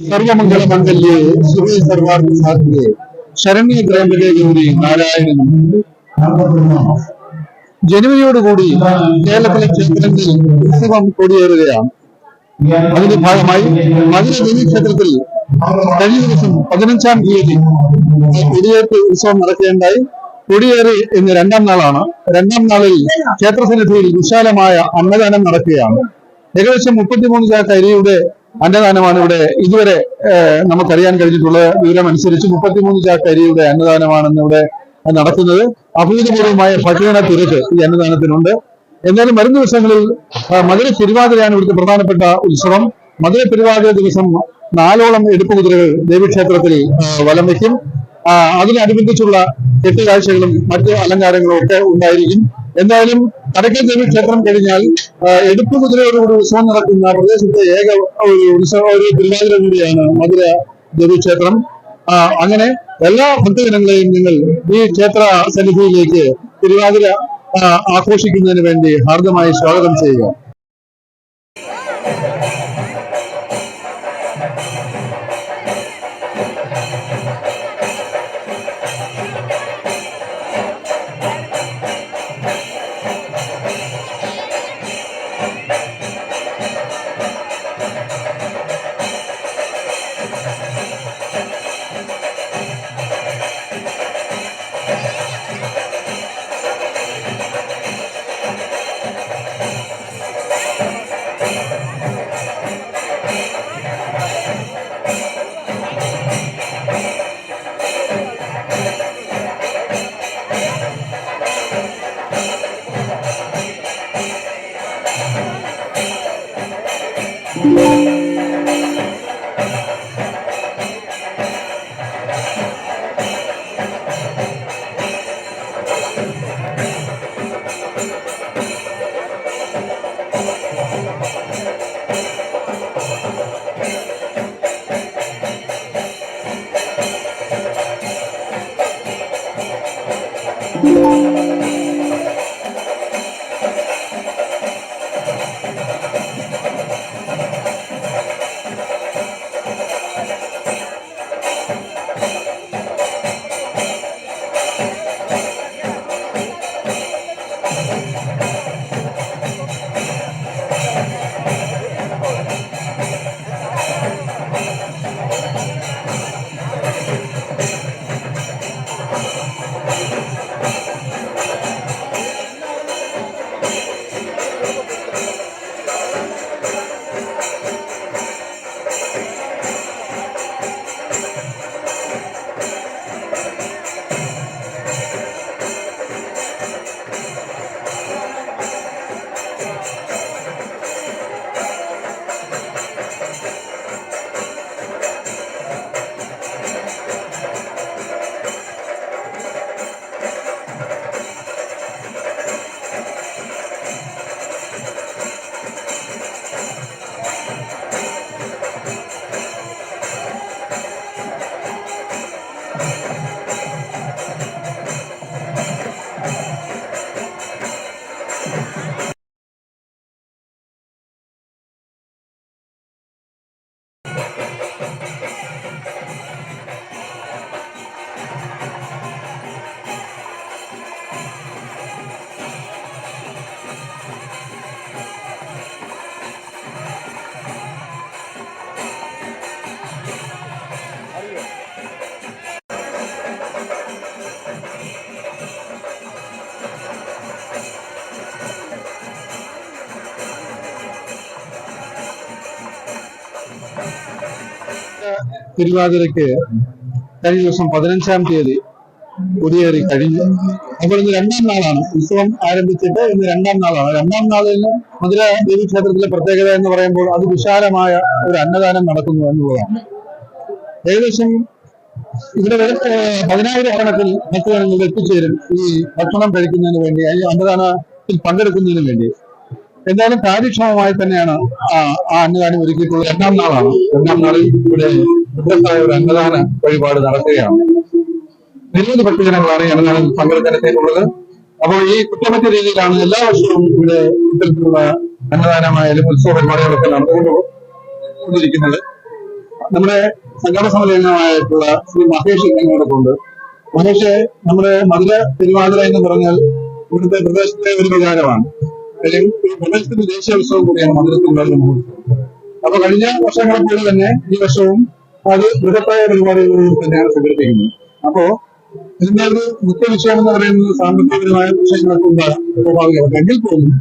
സർവമംഗള മംഗല്യേ ശിവേ സർവാർത്ഥ ശരണ്യ ത്രയംബകേ ഗൗരി ജനുവരിയോടുകൂടി കേരളത്തിലെ ക്ഷേത്രങ്ങളിൽ ഉത്സവം കൊടിയേറുകയാണ്. അതിന്റെ ഭാഗമായി മധുര ദേവി ക്ഷേത്രത്തിൽ കഴിഞ്ഞ ദിവസം പതിനഞ്ചാം തീയതി കൊടിയേറ്റ് ഉത്സവം നടക്കുകയുണ്ടായി. കൊടിയേറി ഇന്ന് രണ്ടാം നാളാണ്. രണ്ടാം നാളിൽ ക്ഷേത്രസന്നിധിയിൽ വിശാലമായ അന്നദാനം നടക്കുകയാണ്. ഏകദേശം മുപ്പത്തിമൂന്ന് ചാക്ക് അരിയുടെ അന്നദാനമാണ് ഇവിടെ ഇതുവരെ നമുക്കറിയാൻ കഴിഞ്ഞിട്ടുള്ള വിവരം അനുസരിച്ച് മുപ്പത്തിമൂന്ന് ചാക്ക് അന്നദാനമാണെന്ന് ഇവിടെ നടക്കുന്നത് അഭൂതപൂർവമായ ഭക്ഷണ തിരക്ക് ഈ അന്നദാനത്തിനുണ്ട്. എന്നാലും വരും ദിവസങ്ങളിൽ മധുര തിരുവാതിരയാണ് ഇവിടുത്തെ പ്രധാനപ്പെട്ട ഉത്സവം. മധുര തിരുവാതിര ദിവസം നാലോളം എടുപ്പ് കുതിരകൾ ദേവീക്ഷേത്രത്തിൽ വലം വയ്ക്കും. അതിനനുബന്ധിച്ചുള്ള കെട്ടുകാഴ്ചകളും മറ്റ് അലങ്കാരങ്ങളും ഒക്കെ ഉണ്ടായിരിക്കും. എന്തായാലും കടക്കൽ ദേവി ക്ഷേത്രം കഴിഞ്ഞാൽ എടുപ്പ് കുതിരയോടുകൂടി ഉത്സവം നടക്കുന്ന പ്രദേശത്തെ ഏക ഒരു ഉത്സവ ഒരു തിരുവാതിര കൂടിയാണ് മധുര ദേവീക്ഷേത്രം ആ, അങ്ങനെ എല്ലാ ഭക്തജനങ്ങളെയും നിങ്ങൾ ഈ ക്ഷേത്ര സന്നിധിയിലേക്ക് തിരുവാതിര ആഘോഷിക്കുന്നതിന് വേണ്ടി ഹാർദമായി സ്വാഗതം ചെയ്യുക. തിരുവാതിരയ്ക്ക് കഴിഞ്ഞ ദിവസം പതിനഞ്ചാം തീയതി കുടിയേറി കഴിഞ്ഞു. അപ്പോൾ ഇന്ന് രണ്ടാം നാളാണ്. ഉത്സവം ആരംഭിച്ചിട്ട് ഇന്ന് രണ്ടാം നാളാണ്. രണ്ടാം നാളിൽ മധുര ദേവി ക്ഷേത്രത്തിലെ പ്രത്യേകത എന്ന് പറയുമ്പോൾ അത് വിശാലമായ ഒരു അന്നദാനം നടക്കുന്നു എന്നുള്ളതാണ്. ഏകദേശം ഇവിടെ പതിനായിരം പതിനായിരക്കണക്കിന് ഭക്തജനങ്ങൾ എത്തിച്ചേരും ഈ ഭക്ഷണം കഴിക്കുന്നതിന് വേണ്ടി അന്നദാനത്തിൽ പങ്കെടുക്കുന്നതിന് വേണ്ടി. എന്തായാലും കാര്യക്ഷമമായി തന്നെയാണ് ആ അന്നദാനം ഒരുക്കിയിട്ടുള്ളത്. രണ്ടാം നാളാണ്. രണ്ടാം നാളിൽ ഇവിടെ ബൃഹത്തായ ഒരു അന്നദാന വഴിപാട് നടക്കുകയാണ്. നിരവധി ഭക്തജനങ്ങളാണ് ഈ അന്നദാനം പങ്കെടുക്കാനെത്തിയിട്ടുള്ളത്. അപ്പോൾ ഈ കുറ്റമറ്റ രീതിയിലാണ് എല്ലാ വർഷവും ഇവിടെ ഇത്തരത്തിലുള്ള അന്നദാനമായാലും ഉത്സവ പരിപാടികളൊക്കെ നടന്നുകൊണ്ടിരിക്കുന്നത് കൊണ്ടിരിക്കുന്നത്. നമ്മുടെ സംഘടന സമിതി അംഗമായിട്ടുള്ള ശ്രീ മഹേഷ് ഞങ്ങളോടൊപ്പമുണ്ട് മഹേഷ് നമ്മുടെ മധുര തിരുവാതിര എന്ന് പറഞ്ഞാൽ ഇവിടുത്തെ പ്രദേശത്തെ ഒരു വികാരമാണ്. പ്രദേശത്തിന്റെ ദേശീയ ഉത്സവം കൂടിയാണ് മന്ദിരത്തിൽ അപ്പൊ കഴിഞ്ഞ വർഷങ്ങളെ പോലെ തന്നെ ഈ വർഷവും അത് ബൃഹത്തായ പരിപാടികളിൽ തന്നെയാണ് സംഘടിപ്പിക്കുന്നത്. അപ്പോ ഇതിന്റെ ഒരു മുഖ്യ വിഷയം എന്ന് പറയുന്നത് സാമ്പത്തികപരമായ വിഷയങ്ങളൊക്കെ എങ്കിൽ പോലും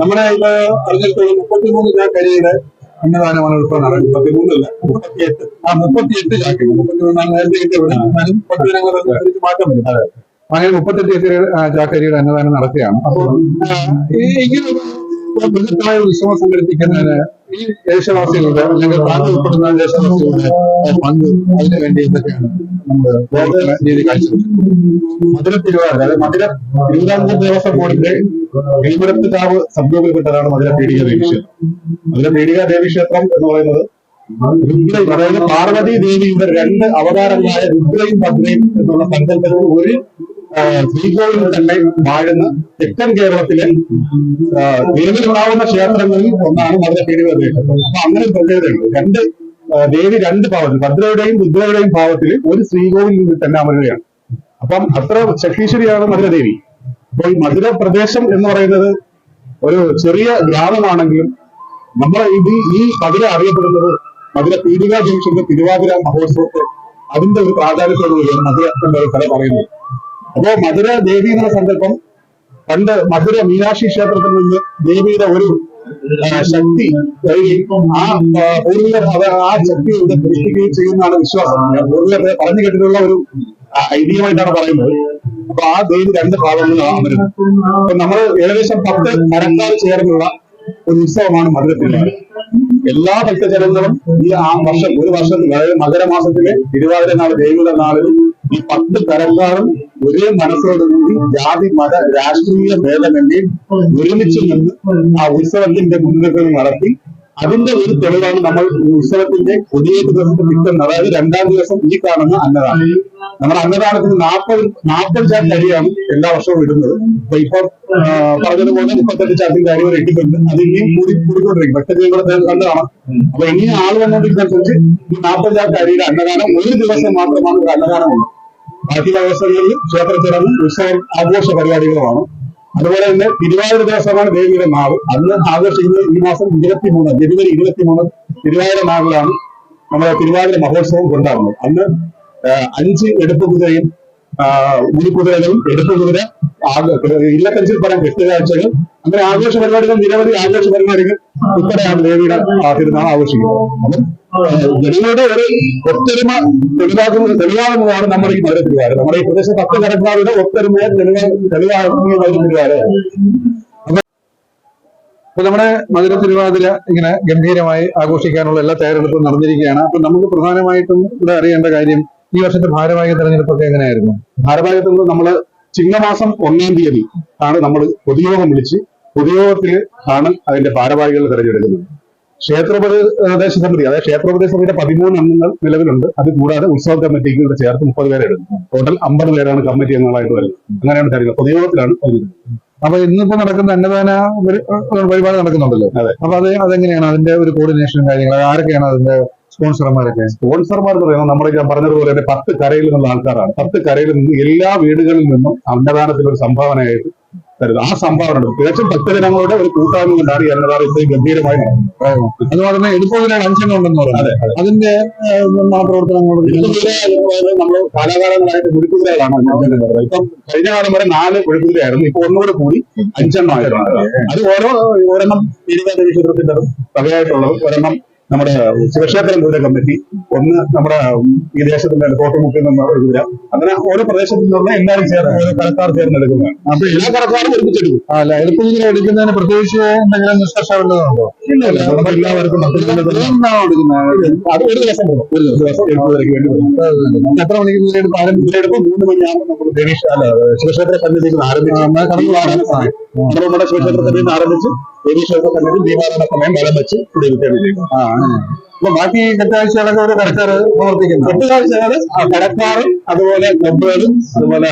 നമ്മുടെ ഇത് അറിഞ്ഞിടത്തോളം മുപ്പത്തിമൂന്ന് ചാക്കരിയുടെ അന്നദാനമാണ് ഇപ്പൊ നടക്കുന്നത്. മുപ്പത്തിമൂന്നല്ല മുപ്പത്തിയെട്ട്. ആ മുപ്പത്തിയെട്ട് ചാക്കരി മുപ്പത്തിമൂന്നാണ് നേരത്തെ കിട്ടിയ എന്നാലും പത്ത് ദിനങ്ങൾ മാറ്റം വരും. അങ്ങനെ മുപ്പത്തെട്ട് ഏക്കർ ചാക്കരിയുടെ അന്നദാനം നടക്കുകയാണ് അപ്പോൾ ബൃഹത്തായ ഉത്സവം സംഘടിപ്പിക്കുന്നതിന് ഈ ദേശവാസികളുടെ അല്ലെങ്കിൽ താങ്കൾ ഉൾപ്പെടുന്ന ദേശവാസികളുടെ പങ്ക് അതിനു വേണ്ടി എന്തൊക്കെയാണ് നമ്മൾ മധുര തിരുവാതിര മധുര തിരുവിതാംകൂർ ദേവസ്വം ബോർഡിന്റെ കീഴ്മരത്തുകാവ് സബ്ഗ്രൂപ്പിൽപ്പെട്ടതാണ് മധുര പീഡിക ദേവീക്ഷേത്രം. മധുര പീഡിക ദേവി ക്ഷേത്രം എന്ന് പറയുന്നത് അതായത് പാർവതി ദേവിയുടെ രണ്ട് അവതാരങ്ങളായ രുദ്രയും ഭദ്രയും എന്നുള്ള സങ്കല്പത്തിൽ ഒരു ശ്രീകോവിൽ തന്നെ വാഴുന്ന തെക്കൻ കേരളത്തിലെ ദേവികളാവുന്ന ക്ഷേത്രങ്ങളിൽ ഒന്നാണ് മധുര ക്ഷേത്രം അപ്പൊ അങ്ങനെ പ്രത്യേകതയുണ്ട്. രണ്ട് ദേവി രണ്ട് ഭാവത്തിൽ ഭദ്രയുടെയും ബുദ്ധയുടെയും ഭാവത്തിൽ ഒരു ശ്രീകോവിലിൽ തന്നെ അമരുകയാണ്. അപ്പം അത്ര ശക്തീശ്വരിയാണ് മധുരദേവി. അപ്പോൾ ഈ മധുര പ്രദേശം എന്ന് പറയുന്നത് ഒരു ചെറിയ ഗ്രാമമാണെങ്കിലും നമ്മളെ ഇത് ഈ മധുര അറിയപ്പെടുന്നത് മധുര പീഡിക ജംഗ്ഷന്റെ തിരുവാതിര മഹോത്സവത്തെ അതിന്റെ ഒരു പ്രാധാന്യത്തോടുകൂടിയാണ് മധുര എന്ന പറയുന്നത്. അപ്പോ മധുര ദേവി എന്ന സങ്കല്പം പണ്ട് മധുര മീനാക്ഷി ക്ഷേത്രത്തിൽ നിന്ന് ദേവിയുടെ ഒരു ശക്തി ആ ആ, ശക്തി ഇവിടെ സൃഷ്ടിക്കുകയും ചെയ്യുന്നതാണ് വിശ്വാസം. ഞാൻ പറഞ്ഞു കേട്ടിട്ടുള്ള ഒരു ഐതിഹ്യമായിട്ടാണ് പറയുന്നത്. അപ്പൊ ആ ദേവി രണ്ട് ഭാഗങ്ങളിലാണ് അമരുന്നത്. അപ്പൊ നമ്മൾ ഏകദേശം പത്ത് മരക്കാർ ചേർന്നുള്ള ഒരു ഉത്സവമാണ് മധുരത്തിൽ എല്ലാ ഭക്തജനങ്ങളും ഈ ആ വർഷം ഒരു വർഷം അതായത് മകരമാസത്തിലെ തിരുവാതിര നാൾ ദേവിയുടെ നാളിൽ ഈ പത്ത് കരക്കാരും ഒരേ മനസ്സോടുകൂടി ജാതി മത രാഷ്ട്രീയ ഭേദമന്യേ ഒരുമിച്ച് നിന്ന് ആ ഉത്സവത്തിന്റെ മുൻനിർത്തണം നടത്തി. അതിന്റെ ഒരു തെളിവാണ് നമ്മൾ ഉത്സവത്തിന്റെ കൊടിയേറ്റ് ദിവസത്തെ പിറ്റേന്ന് അതായത് രണ്ടാം ദിവസം ഈ കാണുന്ന അന്നദാനം. നമ്മുടെ അന്നദാനത്തിന് നാൽപ്പത് നാൽപ്പത് ചാക്ക് അരിയാണ് എല്ലാ വർഷവും ഇടുന്നത്. അപ്പൊ ഇപ്പൊ പറഞ്ഞതുപോലെ മുപ്പത്തെട്ട് ചാക്കിന്റെ അരി വരെ ഇട്ടിട്ടുണ്ട്. അത് ഇനിയും കൂടി കൂടിക്കൊണ്ടിരിക്കും. പക്ഷേ ഇവിടെ കണ്ടതാണ്. അപ്പൊ ഇനിയും ആൾ വന്നുകൊണ്ടിരിക്കുന്നതനുസരിച്ച് ഈ നാൽപ്പത് ചാക്ക് അരിയുടെ അന്നദാനം ഒരു ദിവസം മാത്രമാണ് ഇവിടെ അന്നദാനമുള്ളത് ബാക്കി ദിവസങ്ങളിൽ ക്ഷേത്ര ചടങ്ങ് ഉത്സവം ആഘോഷ പരിപാടികളുമാണ്. അതുപോലെ തന്നെ തിരുവാതിര ദിവസമാണ് ദേവിയുടെ നാവ്. അന്ന് ആഘോഷിക്കുന്നത് ഈ മാസം ഇരുപത്തിമൂന്ന് ജനുവരി ഇരുപത്തിമൂന്ന് തിരുവാതിര നാവിലാണ് നമ്മുടെ തിരുവാതിര മഹോത്സവം കൊണ്ടാടുന്നത്. അന്ന് അഞ്ച് എടുപ്പ് കുതിരയും ഉരുക്കുതിരകളും എടുപ്പ് കുതിര ഇല്ലക്കഞ്ചിൽ പരം കെട്ടുകാഴ്ചകൾ അങ്ങനെ ആഘോഷ പരിപാടികൾ നിരവധി ആഘോഷ പരിപാടികൾ ഉൾപ്പെടെയാണ് ദേവിയുടെ തിരുനാൾ ആഘോഷിക്കുന്നത്. അപ്പം ജനങ്ങളുടെ ഒരു ഒത്തൊരുമ തെളിവാക്കുന്ന തെളിവാകുന്നതാണ് നമ്മുടെ ഈ മധുര തിരുവാതിര നമ്മുടെ ഈ പ്രദേശം പത്ത് കടക്കാരുടെ ഒത്തൊരുമയെ തെളിവാ അപ്പൊ നമ്മുടെ മധുര തിരുവാതിര ഇങ്ങനെ ഗംഭീരമായി ആഘോഷിക്കാനുള്ള എല്ലാ തയ്യാറെടുപ്പും നടന്നിരിക്കുകയാണ്. അപ്പൊ നമുക്ക് പ്രധാനമായിട്ടും ഇവിടെ അറിയേണ്ട കാര്യം ഈ വർഷത്തെ ഭാരവാഹിക തെരഞ്ഞെടുപ്പൊക്കെ എങ്ങനെയായിരുന്നു? ഭാരവാഹിത്വം നമ്മൾ ചിങ്ങമാസം ഒന്നാം തീയതി ആണ് നമ്മൾ പൊതുയോഗം വിളിച്ച് പൊതുയോഗത്തിൽ ആണ് അതിന്റെ ഭാരവാഹികൾ തിരഞ്ഞെടുക്കുന്നത്. ക്ഷേത്രോപദേശ സമിതി അതായത് ക്ഷേത്രോപദേശ സമിതിയുടെ പതിമൂന്ന് അംഗങ്ങൾ നിലവിലുണ്ട്. അത് കൂടാതെ ഉത്സവ കമ്മിറ്റിക്ക് ഇവിടെ ചേർത്ത് മുപ്പത് പേരെ എടുക്കും. ടോട്ടൽ അമ്പത് പേരാണ് കമ്മിറ്റി അംഗങ്ങളായിട്ട് വരുന്നത്. അങ്ങനെയാണ് കാര്യങ്ങൾ. പൊതുയോഗത്തിലാണ് വരുന്നത്. അപ്പൊ ഇന്നിപ്പോ നടക്കുന്ന അന്നദാന പരിപാടി നടക്കുന്നുണ്ടല്ലോ. അതെ. അപ്പൊ അത് അതെങ്ങനെയാണ്? അതിന്റെ ഒരു കോർഡിനേഷനും കാര്യങ്ങൾ ആരൊക്കെയാണ് അതിന്റെ സ്പോൺസർമാരൊക്കെ സ്പോൺസർമാർ എന്ന് പറയുന്നത് നമ്മൾ ഞാൻ പറഞ്ഞതുപോലെ തന്നെ പത്ത് കരയിൽ നിന്നുള്ള ആൾക്കാരാണ്. പത്ത് കരയിൽ നിന്ന് എല്ലാ വീടുകളിൽ നിന്നും അന്നദാനത്തിൽ ഒരു സംഭാവനയായിട്ട് തരുന്നത്. ആ സംഭാവന. തികച്ചും ഭക്തജനങ്ങളുടെ ഒരു കൂട്ടായ്മ കൊണ്ടാണ് ഈ അന്നദാനം ഇത്രയും ഗംഭീരമായി നടക്കുന്നത് അതുപോലെ തന്നെ എടുപ്പതിലെ അഞ്ചെണ്ണം ഉണ്ടെന്ന് അതെ, പറയുന്നത് അതിന്റെ പറയുന്നത് നമ്മൾ കാലാകാലങ്ങളായിട്ട് കുഴിക്കുതിരകളാണ് ഇപ്പം കഴിഞ്ഞ കാലം വരെ നാല് കുഴിക്കുതിരയായിരുന്നു ഇപ്പൊ ഒന്നുകൂടെ കൂടി അഞ്ചെണ്ണമായിരുന്നു അത് ഓരോ ഒരെണ്ണം തിരുവാതിര ക്ഷേത്രത്തിന്റെ വകയായിട്ടുള്ളത്. ഒരെണ്ണം നമ്മുടെ സുരക്ഷാതലം ദൂര കമ്മിറ്റി ഒന്ന് നമ്മുടെ ഈ ദേശത്തിന്റെ കോട്ടമുക്കിൽ നിന്ന് ഒരു കുതിര അങ്ങനെ ഓരോ പ്രദേശത്തു നിന്നുള്ള എല്ലാവരും ചേർന്ന് ഓരോ കടക്കാർ ചേർന്നെടുക്കുന്നതാണ് അപ്പൊ എല്ലാ കടക്കാരും ഒരുമിച്ചെടുക്കും അല്ല എടുപ്പതിലെ എടുക്കുന്നതിന് പ്രത്യേകിച്ച് എന്തെങ്കിലും നിഷ്കർഷ വല്ലതുണ്ടോ ഇല്ല നമ്മുടെ എല്ലാവർക്കും അത് ഒരു ദിവസം ഒരു ദിവസം എത്ര മണിക്ക് മുതൽ എടുപ്പ് ആരംഭിച്ചു ഇതിലെടുപ്പ് മൂന്ന് മണിയാകുമ്പോൾ നമ്മൾ ദേവീഷ അല്ല ശിവക്ഷേത്ര സന്നിധിയിൽ ആരംഭിക്കുന്ന ആരംഭിച്ചു നമ്മുടെ ശിവക്ഷേത്ര സന്നിധിയിൽ നിന്ന് ആരംഭിച്ച് സന്നിധി ദീപാരാധന സമയം വലം വെച്ച് അപ്പൊ ബാക്കി കെട്ടാഴ്ചകളൊക്കെ ഒരു കടക്കാർ പ്രവർത്തിക്കുന്നു. കെട്ടുകാഴ്ചകൾ കടക്കാറും അതുപോലെ ക്ലബുകളും അതുപോലെ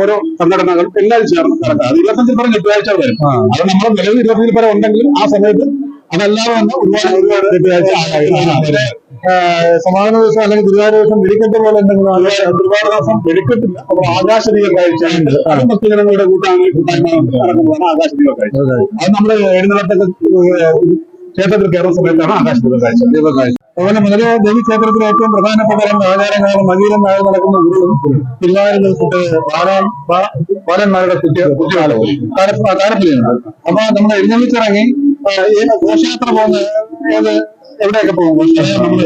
ഓരോ സംഘടനകളും എല്ലാവരും ചേർന്ന് കടക്കാർ അത് ഇരുപത്തഞ്ചിൽ പരം കെട്ടുകാഴ്ചകൾ വരും. അത് നമ്മുടെ നിലവിൽ ഇരുപത്തഞ്ചിൽ പരം ഉണ്ടെങ്കിലും ആ സമയത്ത് അതല്ലാതെ തന്നെ ഒരുപാട് ഒരുപാട് സമാധാന ദിവസം അല്ലെങ്കിൽ ഗുരുവായൂർ ദിവസം വെടിക്കെട്ട് പോലെ എന്തെങ്കിലും ഒരുപാട് ദിവസം വെടിക്കെട്ടില്ല. അപ്പോൾ ആകാശദീപ കാഴ്ച അത്. ഭക്തജനങ്ങളുടെ കൂട്ടാണെങ്കിൽ നടക്കുന്നതാണ് ആകാശദീപ കാഴ്ച. അത്. നമ്മൾ എഴുന്നള്ളത്തൊക്കെ ക്ഷേത്രത്തിൽ കയറുന്ന സമയത്താണ് ആകാശദീപ കാഴ്ച. ദീപകാഴ്ച അതുപോലെ മുതലേ ദേവി ക്ഷേത്രത്തിലെ ഏറ്റവും പ്രധാനപ്പെട്ട രണ്ട് ആചാരങ്ങളാണ് മകീരം നാൾ നടക്കുന്ന ഗുരുവും പിള്ളേരിൽ ദിവസത്തെ ബാലൻ പാലന്മാരുടെ ബാലന്മാരുടെ കുട്ടികളും. കുറ്റകാലവും താരപ്പലിയുണ്ട് അപ്പൊ നമ്മൾ എഴുന്നള്ളിച്ചിറങ്ങി ഘോഷയാത്ര പോകുന്ന ഏത് എവിടെയൊക്കെ പോകും? നമ്മൾ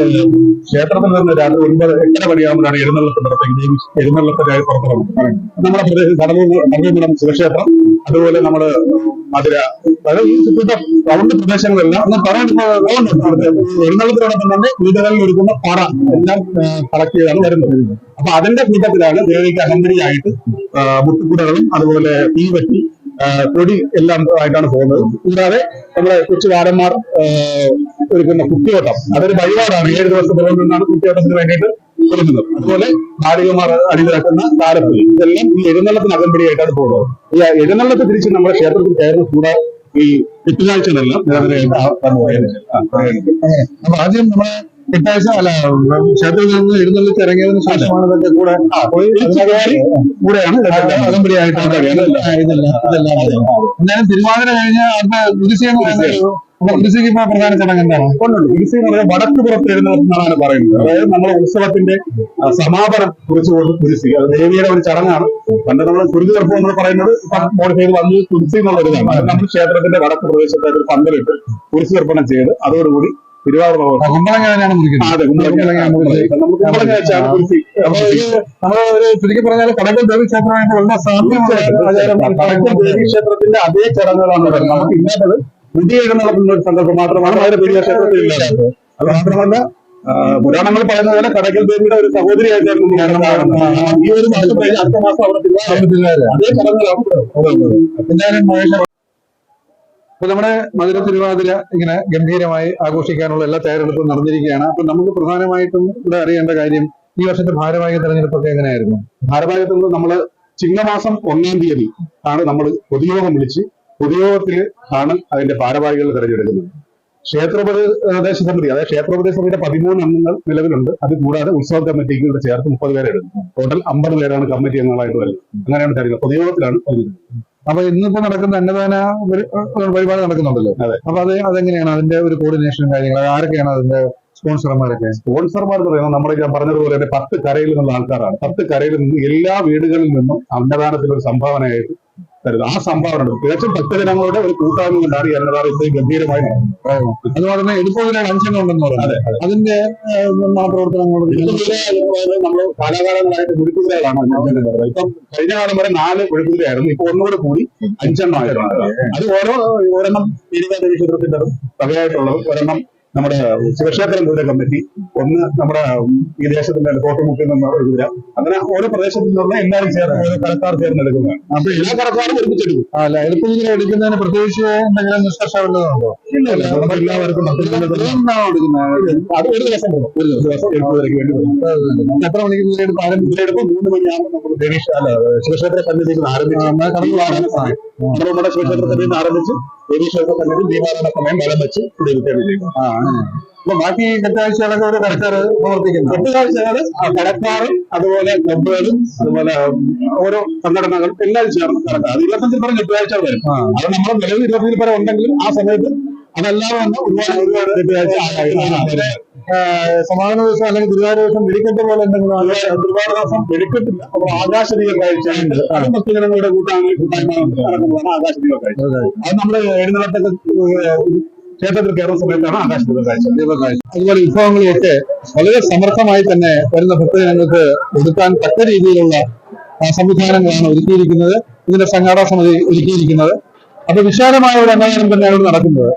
ക്ഷേത്രത്തിൽ നിന്ന് രാത്രി ഒൻപത് എട്ടര മണിയാകുമ്പോഴാണ് എഴുന്നള്ളത്ത് നടത്തുന്നത്. എഴുന്നള്ളത്തിനായി പുറത്തിറങ്ങും നമ്മുടെ പ്രദേശം കടലൂർ കടലൂർമഠം ശിവക്ഷേത്രം അതുപോലെ നമ്മൾ മധുര അതായത് ഈ റൗണ്ട് പ്രദേശങ്ങളെല്ലാം ഒന്ന് പറയാൻ എഴുന്നള്ളത്തിനോടൊപ്പം തന്നെ വീടുകളിൽ ഒരുക്കുന്ന പറ എല്ലാം കളക്ട് ചെയ്താണ് വരുന്നത്. അപ്പൊ അതിന്റെ കൂട്ടത്തിലാണ് ദേവിക്ക് അഹങ്കരിയായിട്ട് മുട്ടുകുടകളും അതുപോലെ തീവറ്റി കൊടി എല്ലാം ആയിട്ടാണ് പോകുന്നത്. കൂടാതെ നമ്മുടെ കൊച്ചു വാരന്മാർ ഒരുക്കുന്ന കുട്ടിയോട്ടം. അതൊരു വഴിപാടാണ്. ഏഴ് ദിവസം പുറമെ നിന്നാണ് കുട്ടിയോട്ടത്തിന് വേണ്ടിയിട്ട് ഒരുങ്ങുന്നത് അതുപോലെ നാടികമാർ അണിനിരക്കുന്ന താരപ്പുലി ഇതെല്ലാം ഈ എഴുന്നള്ളത്തിന് അകമ്പടിയായിട്ടാണ് പോകുന്നത്. ഈ എഴുന്നള്ളത്ത് തിരിച്ച് നമ്മുടെ ക്ഷേത്രത്തിൽ കയറുന്ന കൂടെ ഈ കണ്ടുപോയത്. അപ്പൊ ആദ്യം നമ്മളെ എട്ടാഴ്ച അല്ല ക്ഷേത്രത്തിൽ നിന്ന് എഴുന്നള്ളിച്ച് ഇറങ്ങിയതിനു ശേഷമാണ് ഇതൊക്കെ കൂടെ പോയി തിരിച്ചുകയറി കൂടെയാണ്. ഇതെല്ലാം ഇതെല്ലാം. ഇതെല്ലാം ഇതെല്ലാം എന്തായാലും തിരുവാതിര കഴിഞ്ഞ അടുത്ത എന്ന് പറയുന്നത് ഇപ്പൊ പ്രധാന ചടങ്ങ് എന്താണ്? കൊണ്ടുണ്ട് എന്ന് വടക്ക് പുറത്ത് എഴുന്നള്ളെന്നാണ് പറയുന്നത്. അതായത് നമ്മുടെ ഉത്സവത്തിന്റെ സമാപനം കുറിച്ചുകൊണ്ട് കുരിശി അത് ദേവിയുടെ ഒരു ചടങ്ങാണ്. പണ്ട് നമ്മൾ കുരുതി ചെറുപ്പം എന്ന് പറയുന്നത് മോഡിഫൈ ചെയ്ത് വന്ന് കുരിശി എന്നുള്ള നമ്മുടെ നമ്മൾ ക്ഷേത്രത്തിന്റെ വടക്ക് പ്രദേശത്തായിട്ട് ഒരു പന്തലിട്ട് കുരിശി അർപ്പണം ചെയ്ത് അതോടുകൂടി തിരുവാതിര മുറിക്കുന്നത് നമ്മൾ ചുരുക്കി പറഞ്ഞാൽ ദേവി ക്ഷേത്രമായിട്ട് വളരെ ദേവി ക്ഷേത്രത്തിന്റെ അതേ ചടങ്ങുകളാണ് വരുന്നത് നമുക്ക് ഇല്ലാത്തത് പുതിയ എഴുന്നള്ളത്തുന്ന ഒരു സന്ദർഭം മാത്രമാണ് മധുര പെരിയ ക്ഷേത്രത്തിൽ ഇല്ലാത്തത്. അത് മാത്രമല്ല പുരാണങ്ങൾ പറയുന്ന പോലെ കടക്കൽ ദേവിയുടെ ഒരു സഹോദരിയായിട്ടായിരുന്നു ഈ ഒരു മാസം കഴിഞ്ഞ് അടുത്ത മാസം അവിടെ തിരുവാതിര. അതേ ചടങ്ങുകളാണ് പിന്നെ മഹേഷ് അപ്പൊ നമ്മുടെ മധുര തിരുവാതിര ഇങ്ങനെ ഗംഭീരമായി ആഘോഷിക്കാനുള്ള എല്ലാ തയ്യാറെടുപ്പും നടന്നിരിക്കുകയാണ്. അപ്പൊ നമുക്ക് പ്രധാനമായിട്ടും ഇവിടെ അറിയേണ്ട കാര്യം ഈ വർഷത്തെ ഭാരവാഹിക തെരഞ്ഞെടുപ്പൊക്കെ എങ്ങനെയായിരുന്നു? ഭാരവാഹിത്വം നിന്ന് നമ്മൾ ചിങ്ങമാസം ഒന്നാം തീയതി ആണ് നമ്മൾ പൊതുയോഗം വിളിച്ച് പൊതുയോഗത്തിൽ ആണ് അതിന്റെ ഭാരവാഹികൾ തിരഞ്ഞെടുക്കുന്നത്. ക്ഷേത്രോപദേശ സമിതി അതായത് ക്ഷേത്രോപദേശ സമിതിയുടെ പതിമൂന്ന് അംഗങ്ങൾ നിലവിലുണ്ട്. അത് കൂടാതെ ഉത്സവ കമ്മിറ്റിക്ക് കൂടെ ചേർത്ത് മുപ്പത് പേരെ എടുക്കും ടോട്ടൽ അമ്പത് പേരാണ് കമ്മിറ്റി അംഗങ്ങളായിട്ട് വരുന്നത്. അങ്ങനെയാണ് തെരഞ്ഞെടുപ്പ്. പൊതുയോഗത്തിലാണ് തെരഞ്ഞെടുപ്പ് അപ്പൊ ഇന്നിപ്പോ നടക്കുന്ന അന്നദാന പരിപാടി നടക്കുന്നുണ്ടല്ലോ. അപ്പൊ അത് അതെങ്ങനെയാണ്? അതിന്റെ ഒരു കോർഡിനേഷനും കാര്യങ്ങളും ആരൊക്കെയാണ് അതിന്റെ സ്പോൺസർമാരൊക്കെ സ്പോൺസർമാർ എന്ന് പറയുന്നത് നമ്മുടെ ഞാൻ പറഞ്ഞതുപോലെ തന്നെ പത്ത് കരയിൽ നിന്നുള്ള ആൾക്കാരാണ്. പത്ത് കരയിൽ നിന്ന് എല്ലാ വീടുകളിൽ നിന്നും അന്നദാനത്തിൽ ഒരു സംഭാവനയായിട്ട് തരുന്നത്. ആ സംഭാവന. തികച്ചും ഭക്തജനങ്ങളുടെ ഒരു കൂട്ടായ്മ കൊണ്ടാണ് അന്നദാനം ഇത്രയും ഗംഭീരമായി നടക്കുന്നത്. അതുപോലെ തന്നെ എടുപ്പതിലെ അംശങ്ങൾ ഉണ്ടെന്ന് അതെ, പറയുന്നത് അതിന്റെ ഏഹ്, നിർമ്മാണ പ്രവർത്തനങ്ങളും കുഴിക്കുതിര എന്ന് പറയുന്നത് നമ്മൾ കാലാകാലങ്ങളായിട്ട് കുഴിക്കുതിരകളാണ് നടത്തുന്നത്. ഇപ്പം കഴിഞ്ഞ കാലം വരെ നാല് കുഴിക്കുതിരയായിരുന്നു. ഇപ്പൊ ഒന്നുകൂടെ കൂടി അഞ്ചെണ്ണം ആയിട്ടുണ്ട് അത്. ഓരോ ഒരെണ്ണം തിരുവാതിര ക്ഷേത്രത്തിന്റെ തകയായിട്ടുള്ളതും ഒരെണ്ണം നമ്മുടെ ശിവക്ഷേത്രം കുതിര കമ്മിറ്റി ഒന്ന് നമ്മുടെ ഈ ദേശത്തിന്റെ കോട്ടമുക്കിൽ നിന്നുള്ള കുതിര. അങ്ങനെ ഓരോ പ്രദേശത്തു നിന്നുള്ള എല്ലാവരും ചേർന്ന് ഓരോ കടക്കാർ ചേർന്നെടുക്കുന്നതാണ്. അപ്പൊ എല്ലാ കടക്കാരും ഒരുമിച്ചെടുക്കും. അല്ല എളുപ്പതിലെ എടുക്കുന്നതിന് പ്രത്യേകിച്ച് എന്തെങ്കിലും നിഷ്കർഷ വല്ലതുണ്ടോ ഇല്ല, നമ്മുടെ എല്ലാവർക്കും അത് ഒരു ദിവസം പോകും ഒരു ദിവസം എഴുപതിലേക്ക് വേണ്ടി എത്ര മണിക്ക് ഇതിലെടുപ്പ് മൂന്ന് മണിയാകുമ്പോൾ നമ്മൾ ദേവീശാല ശിവക്ഷേത്ര സന്നിധിയിൽ ആരംഭിക്കുന്ന ആരംഭിച്ച് നമ്മുടെ ശിവക്ഷേത്ര സന്നിധിയിൽ ആരംഭിച്ച് സന്നിധി ദീപാരാധന സമയം വലം വെച്ച് അങ്ങനെ. അപ്പൊ ബാക്കി കെട്ടാഴ്ചകളൊക്കെ ഒരു കടക്കാർ പ്രവർത്തിക്കുന്നു. കെട്ടുകാഴ്ചകൾ കടക്കാരും അതുപോലെ ക്ലബുകളും അതുപോലെ ഓരോ സംഘടനകൾ എല്ലാം ചേർന്ന് കടക്കാം അത് ഇരുപത്തഞ്ചിൽ പരം കെട്ടുകാഴ്ചകൾ വരും. അത് നമ്മുടെ നിലവിൽ ഇരുപത്തഞ്ചിൽ പരം ഉണ്ടെങ്കിലും ആ സമയത്ത് അതല്ലാതെ തന്നെ ഒരുപാട് ഒരുപാട് കെട്ടുകാഴ്ച സമാധാന ദിവസം അല്ലെങ്കിൽ ഗുരുവായൂർ ദിവസം വെടിക്കെട്ട് പോലെ എന്തെങ്കിലും ഗുരുവായൂർ ദിവസം വെടിക്കെട്ടില്ല. അപ്പോൾ ആകാശദീപ കാഴ്ചയുണ്ട് അത്. ഭക്തജനങ്ങളുടെ കൂട്ടാണ് നടക്കുന്നതാണ് ആകാശദീപ കാഴ്ച അത്. നമ്മൾ എഴുന്നള്ളത്തൊക്കെ ക്ഷേത്രത്തിൽ കയറുന്ന സമയത്താണ് ആകാശദീപ കാഴ്ച. ദീപകാഴ്ച അതുപോലെ വിഭവങ്ങളൊക്കെ വളരെ സമർത്ഥമായി തന്നെ വരുന്ന ഭക്തജനങ്ങൾക്ക് എടുക്കാൻ തക്ക രീതിയിലുള്ള സംവിധാനങ്ങളാണ് ഒരുക്കിയിരിക്കുന്നത്. ഇതിന്റെ സംഘാടക സമിതി ഒരുക്കിയിരിക്കുന്നത്. അപ്പൊ വിശാലമായ ഒരു അന്നദാനം തന്നെയാണ് നടക്കുന്നത്.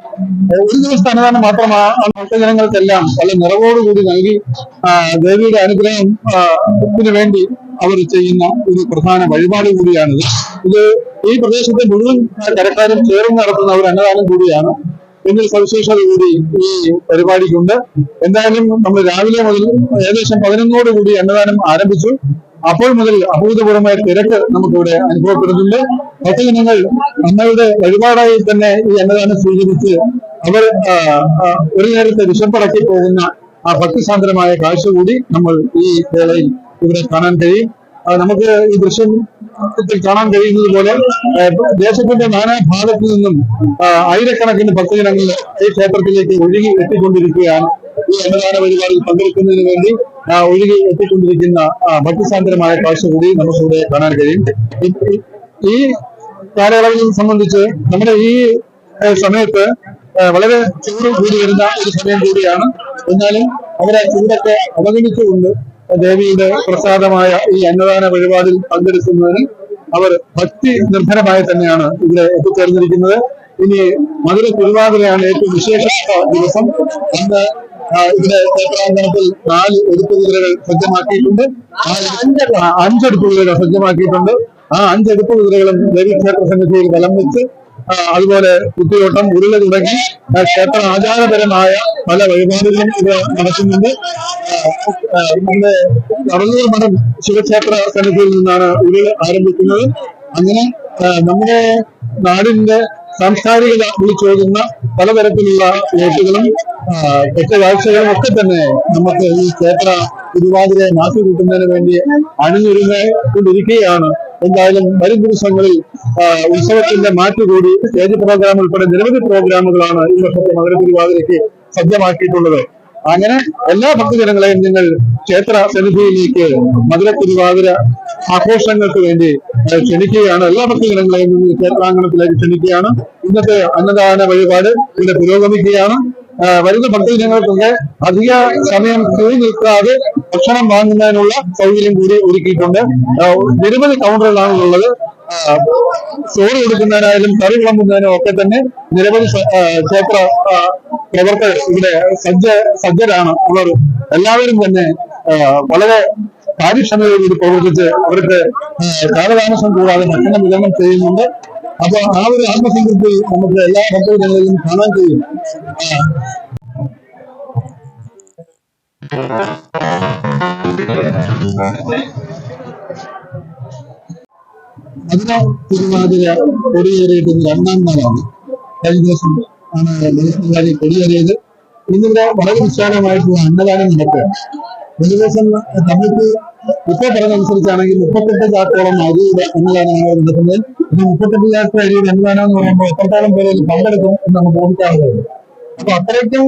ഒരു ദിവസത്തെ അന്നദാനം മാത്രമാണ് ഭക്തജനങ്ങൾക്കെല്ലാം വളരെ നിറവോടുകൂടി നൽകി ദേവിയുടെ അനുഗ്രഹം ത്തിന് വേണ്ടി അവർ ചെയ്യുന്ന ഒരു പ്രധാന വഴിപാട് കൂടിയാണിത്. ഇത് ഈ പ്രദേശത്തെ മുഴുവൻ കരക്കാരും ചേർന്ന് നടത്തുന്ന ഒരു അന്നദാനം കൂടിയാണ്. എന്നൊരു സവിശേഷത കൂടി ഈ പരിപാടിക്കുണ്ട്. എന്തായാലും നമ്മൾ രാവിലെ മുതൽ ഏകദേശം പതിനൊന്നോട് കൂടി അന്നദാനം ആരംഭിച്ചു. അപ്പോൾ മുതൽ അഭൂതപൂർവമായ തിരക്ക് നമുക്കിവിടെ അനുഭവപ്പെടുന്നുണ്ട്. ഭക്തജനങ്ങൾ നമ്മളുടെ വഴിപാടായി തന്നെ ഈ അന്നദാനം സ്വീകരിച്ച് അവർ ഒരു നേരത്തെ വിശപ്പടക്കി പോകുന്ന ആ ഭക്തിസാന്ദ്രമായ കാഴ്ച കൂടി നമ്മൾ ഈ വേളയിൽ ഇവിടെ കാണാൻ കഴിയും. നമുക്ക് ഈ ദൃശ്യം കാണാൻ കഴിയുന്നത് പോലെ ദേശത്തിന്റെ നാനാ ഭാഗത്തു നിന്നും ആയിരക്കണക്കിന് ഭക്തജനങ്ങൾ ഈ ക്ഷേത്രത്തിലേക്ക് ഒഴുകി എത്തിക്കൊണ്ടിരിക്കുകയാണ്. ഈ അന്നദാന പരിപാടിയിൽ പങ്കെടുക്കുന്നതിന് വേണ്ടി ഒഴുകി എത്തിക്കൊണ്ടിരിക്കുന്ന ഭക്തിസാന്ദ്രമായ കാഴ്ച കൂടി നമുക്കിവിടെ കാണാൻ കഴിയും. ഈ- കാലയളവിൽ സംബന്ധിച്ച് നമ്മുടെ ഈ സമയത്ത് വളരെ ചൂട് കൂടി വരുന്ന ഒരു സമയം കൂടിയാണ്. എന്നാലും അവരെ ചൂടൊക്കെ അവഗണിച്ചുകൊണ്ട് ദേവിയുടെ പ്രസാദമായ ഈ അന്നദാന വഴിപാടിൽ പങ്കെടുക്കുന്നതിന് അവർ ഭക്തി നിർഭരമായി തന്നെയാണ് ഇവിടെ എത്തിച്ചേർന്നിരിക്കുന്നത്. ഇനി മധുര തിരുവാതിരയാണ് ഏറ്റവും വിശേഷപ്പെട്ട ദിവസം. അന്ന് ഇവിടെ ക്ഷേത്രാങ്കണത്തിൽ നാല് സജ്ജമാക്കിയിട്ടുണ്ട്. അഞ്ചെടുപ്പ് കുതിരകൾ സജ്ജമാക്കിയിട്ടുണ്ട്. ആ അഞ്ചെടുപ്പ് കുതിരകളും ദേവീക്ഷേത്ര സന്നിധിയിൽ വലം വെച്ച് അതുപോലെ കുത്തിയോട്ടം ഉരുള തുടങ്ങി ക്ഷേത്ര ആചാരപരമായ പല വഴിപാടുകളും ഇത് നടക്കുന്നുണ്ട്. നമ്മുടെ കറന്നൂർ മഠം ശിവക്ഷേത്ര സന്നിധിയിൽ നിന്നാണ് ഉരുൾ ആരംഭിക്കുന്നത്. അങ്ങനെ നമ്മുടെ നാടിന്റെ സാംസ്കാരികത വിളിച്ചോതുന്ന പലതരത്തിലുള്ള വോട്ടുകളും കാഴ്ചകളും ഒക്കെ തന്നെ നമുക്ക് ഈ ക്ഷേത്ര തിരുവാതിരെ മാറ്റി കൂട്ടുന്നതിന് വേണ്ടി അണിഞ്ഞൊരുങ്ങിക്കൊണ്ടിരിക്കുകയാണ് എന്തായാലും വരും ദിവസങ്ങളിൽ ഉത്സവത്തിന്റെ ഉത്സവത്തിന്റെ മാറ്റുകൂടി സ്റ്റേജ് പ്രോഗ്രാം ഉൾപ്പെടെ നിരവധി പ്രോഗ്രാമുകളാണ് ഈ വർഷത്തെ മകര തിരുവാതിരയ്ക്ക് സജ്ജമാക്കിയിട്ടുള്ളത്. അങ്ങനെ എല്ലാ ഭക്തജനങ്ങളെയും നിങ്ങൾ ക്ഷേത്ര സന്നിധിയിലേക്ക് മധുര തിരുവാതിര ആഘോഷങ്ങൾക്ക് വേണ്ടി ക്ഷണിക്കുകയാണ്. എല്ലാ ഭക്തജനങ്ങളെയും നിങ്ങൾ ക്ഷേത്രാങ്കണത്തിലേക്ക് ക്ഷണിക്കുകയാണ്. ഇന്നത്തെ അന്നദാന വഴിപാട് ഇവിടെ പുരോഗമിക്കുകയാണ്. വരുന്ന ഭക്തജനങ്ങൾക്കൊക്കെ അധിക സമയം കൂടി നിൽക്കാതെ ഭക്ഷണം വാങ്ങുന്നതിനുള്ള സൗകര്യം കൂടി ഒരുക്കിയിട്ടുണ്ട്. നിരവധി കൗണ്ടറുകളാണ് ഉള്ളത്. ചോറ് കൊടുക്കുന്നതിനായാലും കറി വിളമ്പുന്നതിനും ഒക്കെ തന്നെ നിരവധി ക്ഷേത്ര പ്രവർത്തകർ ഇവിടെ സജ്ജ സജ്ജരാണ് അവർ എല്ലാവരും തന്നെ വളരെ കാര്യക്ഷമതയോടുകൂടി പ്രവർത്തിച്ച് അവർക്ക് കാലതാമസം കൂടാതെ ഭക്ഷണം വിതരണം ചെയ്യുന്നുണ്ട്. അപ്പൊ ആ ഒരു ആത്മസംതൃപ്തി നമുക്ക് എല്ലാ ഭക്തജനങ്ങളിലും കാണാൻ കഴിയും. ആ, അതിന് തിരുവാതിര കൊടിയേറിയത് രണ്ടാം നാളാണ്. കഴിഞ്ഞ ദിവസം ആണ് ദേശീയകാരി കൊടിയേറിയത്. ഇന്നിവിടെ വളരെ വിശാലമായിട്ടുള്ള അന്നദാനം നടക്കുകയാണ്. ഒരു ദിവസം നമുക്ക് ഇപ്പൊ പറഞ്ഞതനുസരിച്ചാണെങ്കിൽ മുപ്പത്തെട്ട് ചാക്കോളം അരിയുടെ അന്നദാനമാണ് നടക്കുന്നത്. ഈ മുപ്പത്തെട്ട് ചാക്ക് അരിയുടെ അന്നദാനം എന്ന് പറയുമ്പോൾ എത്രത്തോളം പേര് പങ്കെടുക്കും എന്ന് നമുക്ക് ഊഹിക്കാവുന്നതാണ്. അപ്പൊ അത്രയ്ക്കും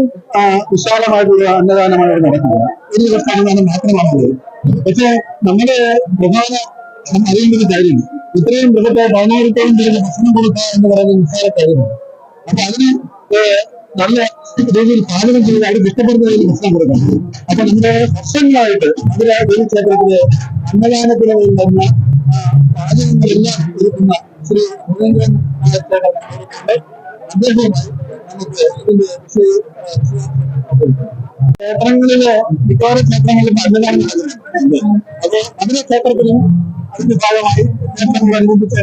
വിശാലമായിട്ടുള്ള അന്നദാനമാണ് നടക്കുന്നത്. ഒരു ദിവസം അന്നദാനം മാത്രമാണുള്ളത്. പക്ഷേ നമ്മുടെ പ്രധാന നാം അറിയേണ്ട ഒരു കാര്യം ഇത്രയും മൃഗത്തെ പതിനായിരത്തോളം പേർക്ക് ഭക്ഷണം കൊടുക്കുക എന്ന് പറയുന്നത് നിസ്സാര കാര്യമാണ്. അപ്പൊ അതിന് നല്ല രീതിയിൽ പാചകം ചെയ്ത് അവർക്ക് ഇഷ്ടപ്പെടുന്ന രീതിയിൽ ഭക്ഷണം കൊടുക്കണം. അപ്പൊ നമ്മുടെ വർഷങ്ങളായിട്ട് അതിലെ ഒരു ക്ഷേത്രത്തിൽ അന്നദാനത്തിന് വേണ്ടുന്ന പാചകങ്ങളെല്ലാം കൊടുക്കുന്ന ശ്രീ മുരേന്ദ്രൻ ക്ഷേത്രങ്ങളിൽ മിക്കവാറും ക്ഷേത്രങ്ങളിലും അന്നദാനം അപ്പൊ അതിലെ ക്ഷേത്രത്തിലും അതിന്റെ ഭാഗമായി ക്ഷേത്രങ്ങളനുബന്ധിച്ച്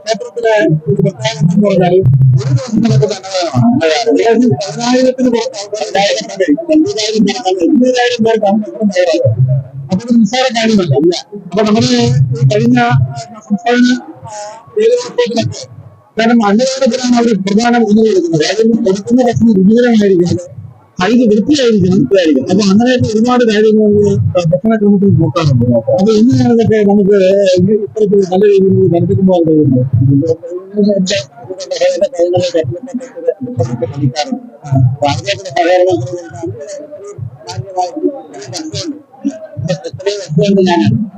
ക്ഷേത്രത്തിലെ പ്രത്യേകത എന്ന് പറഞ്ഞാൽ ഒരു ദിവസം നടക്കുന്ന അന്നദാനമാണ് ഏകദേശം പതിനായിരത്തിന് പുറത്ത് രണ്ടായിരം പേർക്കാണ് എണ്ണൂറായിരം പേർക്കാണ് ഇത് നിസ്സാര കാര്യമല്ല അപ്പൊ നമ്മുടെ കഴിഞ്ഞ സംസ്ഥാന കാരണം അന്നദാനത്തിനാണ് അവർ പ്രധാന ഊന്നൽ കൊടുക്കുന്നത് അതായത് കൊടുക്കുന്ന ഭക്ഷണം രുചികരമായിരിക്കുന്നത് കൈത് വൃത്തിയായിരിക്കണം. വൃത്തിയായിരിക്കണം. അപ്പൊ അങ്ങനെയൊക്കെ ഒരുപാട് കാര്യങ്ങൾ ഭക്ഷണക്രമത്തിൽ നോക്കാറുണ്ട്. അപ്പൊ എങ്ങനെയാണ് ഇതൊക്കെ നമുക്ക് ഇത്തരത്തിൽ നല്ല രീതിയിൽ നടത്തിക്കുമ്പോൾ കഴിയുന്നത് എത്രയും വസ്തുണ്ട്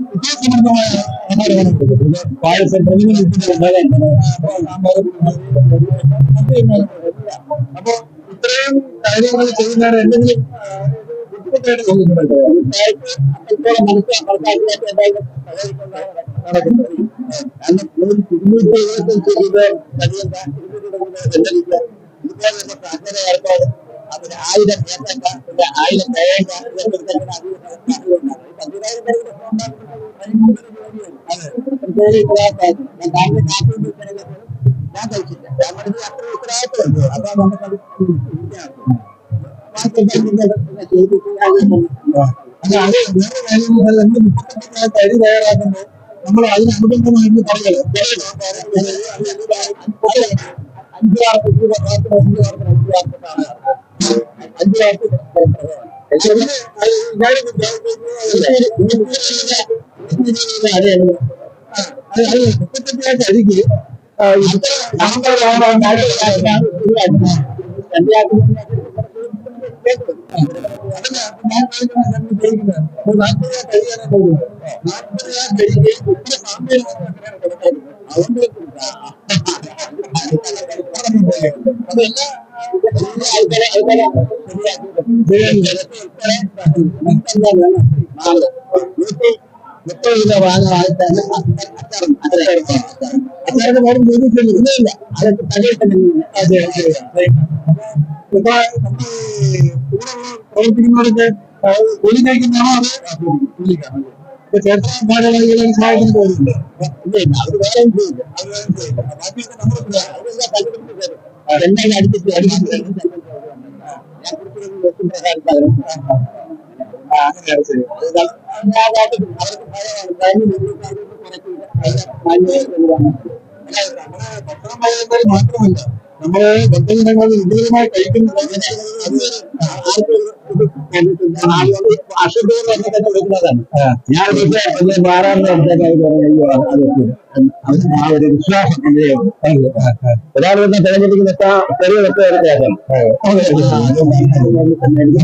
അപ്പൊ ഇത്രയും കാര്യങ്ങൾ ചെയ്യുന്നതിന് എന്തെങ്കിലും നടക്കുന്നത് അവർ ആയിരം പിന്നെ ആയിരം പറഞ്ഞത് തയ്യാറാക്കുമ്പോൾ നമ്മൾ അതിന് അനുബന്ധമായിട്ട് പറയണം അഞ്ചു വാർത്ത അഞ്ചു വാർത്ത അഞ്ചു വാർത്ത അഞ്ചു വാർത്ത ಬೆಳಿಗ್ಗೆ അരിക്ക് ആ, ഇത് ഞാൻ മുപ്പത് കിലോ വാങ്ങാൻ അച്ചാറിന്റെ പേരും ചോദിച്ചില്ല ഇല്ല അതൊക്കെ തലയിട്ടില്ല അതെ അതെ അതെ. ഇപ്പൊ നമ്മൾ പ്രവർത്തിക്കുന്നവരൊക്കെ ആ, കൂലി കഴിക്കുന്നതാണോ അതോ കൂലിക്കാണോ ഇപ്പൊ ചേട്ടൻ ഭാരവാഹികളെ സഹായത്തിന് പോകുന്നുണ്ട് ഇല്ല അവർ വേറെ ചെയ്യില്ല ബാക്കിയൊക്കെ നമ്മൾ അവരെല്ലാം കണ്ടുപിടിച്ച് തരും എണ്ണ അടിച്ചിട്ട് അടിച്ചിട്ട് തരും. ഞാൻ കുടിക്കുന്നത് മാത്രമല്ല വിപുലമായി വെക്കുന്നതാണ് ഞാൻ പക്ഷേ ആ ഒരു വിശ്വാസം ഒരാൾ വന്ന് ചെറിയ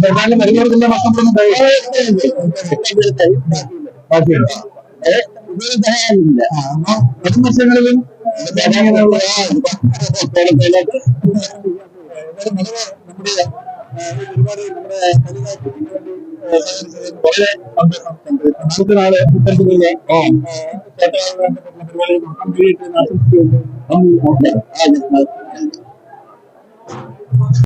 എന്നാലും ബാക്കിയുണ്ട് അങ്ങനെയുള്ള നാളെ ഉത്തരത്തിലുള്ള ആ